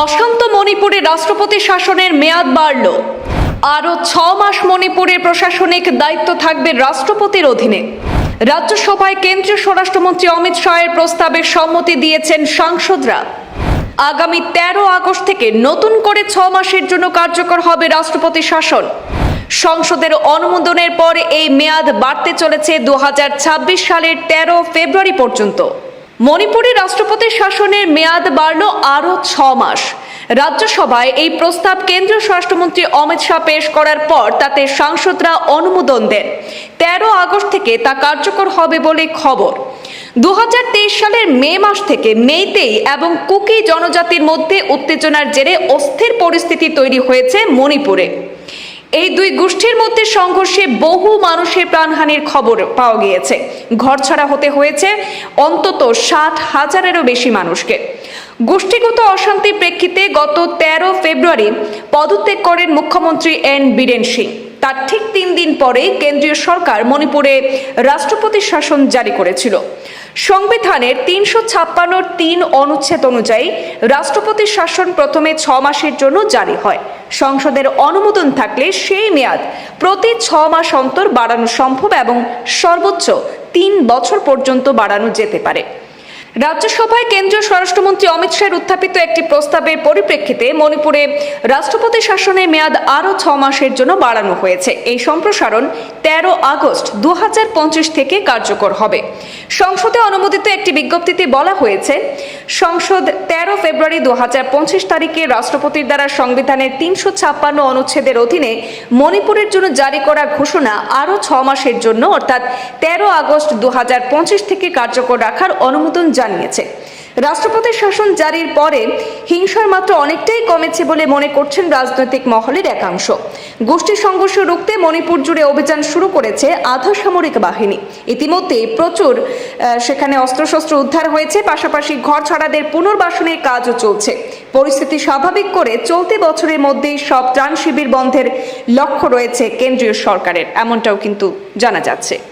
অশান্ত মণিপুরে রাষ্ট্রপতি শাসনের মেয়াদ বাড়ল। আরও ছ মাস মণিপুরের প্রশাসনিক দায়িত্ব থাকবে রাষ্ট্রপতির অধীনে। রাজ্যসভায় কেন্দ্রীয় স্বরাষ্ট্রমন্ত্রী অমিত শাহের প্রস্তাবে সম্মতি দিয়েছেন সাংসদরা। আগামী তেরো আগস্ট থেকে নতুন করে ছ মাসের জন্য কার্যকর হবে রাষ্ট্রপতি শাসন। সংসদের অনুমোদনের পর এই মেয়াদ বাড়তে চলেছে দু হাজার ছাব্বিশ সালের তেরো ফেব্রুয়ারি পর্যন্ত। মণিপুরে রাষ্ট্রপতির শাসনের মেয়াদ বাড়ল আরও ছ মাস। রাজ্যসভায় এই প্রস্তাব কেন্দ্রীয় স্বরাষ্ট্রমন্ত্রী অমিত শাহ পেশ করার পর তাতে সাংসদরা অনুমোদন দেন। তেরো আগস্ট থেকে তা কার্যকর হবে বলে খবর। দু হাজার তেইশ সালের মে মাস থেকে মেইতেই এবং কুকি জনজাতির মধ্যে উত্তেজনার জেরে অস্থির পরিস্থিতি তৈরি হয়েছে মণিপুরে। এই দুই গোষ্ঠীর মধ্যে সংঘর্ষে বহু মানুষের প্রাণহানির খবর পাওয়া গিয়েছে। ঘরছাড়া হতে হয়েছে অন্তত ষাট হাজারেরও বেশি মানুষকে। গোষ্ঠীগত অশান্তির প্রেক্ষিতে গত তেরো ফেব্রুয়ারি পদত্যাগ করেন মুখ্যমন্ত্রী এন বীরেন সিং। তার ঠিক তিন দিন পরে কেন্দ্রীয় সরকার মণিপুরে রাষ্ট্রপতি শাসন জারি করেছিল। সংবিধানের তিনশো ছাপ্পান্ন তিন অনুচ্ছেদ অনুযায়ী রাষ্ট্রপতির শাসন প্রথমে ছ মাসের জন্য জারি হয়। সংসদের অনুমোদন থাকলে সেই মেয়াদ প্রতি ছ মাস অন্তর বাড়ানো সম্ভব এবং সর্বোচ্চ তিন বছর পর্যন্ত বাড়ানো যেতে পারে। রাজ্যসভায় কেন্দ্রীয় স্বরাষ্ট্রমন্ত্রী অমিত শাহের উত্থাপিত একটি প্রস্তাবের পরিপ্রেক্ষিতে মণিপুরে রাষ্ট্রপতি শাসনের মেয়াদ আরও ছ মাসের জন্য বাড়ানো হয়েছে। এই সম্প্রসারণ তেরো আগস্ট দু হাজার পঁচিশ থেকে কার্যকর হবে। সংসদে অনুমোদিত একটি বিজ্ঞপ্তিতে বলা হয়েছে সংসদ তেরো ফেব্রুয়ারি দু হাজার পঁচিশ তারিখে রাষ্ট্রপতির দ্বারা সংবিধানের তিনশো ছাপ্পান্ন অনুচ্ছেদের অধীনে মণিপুরের জন্য জারি করা ঘোষণা আরও ছ মাসের জন্য, অর্থাৎ তেরো আগস্ট দু হাজার পঁচিশ থেকে কার্যকর রাখার অনুমোদন জানিয়েছে। রাষ্ট্রপতির শাসন জারির পরে হিংসার মাত্রা অনেকটাই কমেছে বলে মনে করছেন রাজনৈতিক মহলের একাংশ। গোষ্ঠী সংঘর্ষ রুখতে মণিপুর জুড়ে অভিযান শুরু করেছে আধা সামরিক বাহিনী। ইতিমধ্যে প্রচুর সেখানে অস্ত্রশস্ত্র উদ্ধার হয়েছে, পাশাপাশি ঘর ছাড়াদের পুনর্বাসনের কাজও চলছে। পরিস্থিতি স্বাভাবিক করে চলতি বছরের মধ্যেই সব ত্রাণ শিবির বন্ধের লক্ষ্য রয়েছে কেন্দ্রীয় সরকারের, এমনটাও কিন্তু জানা যাচ্ছে।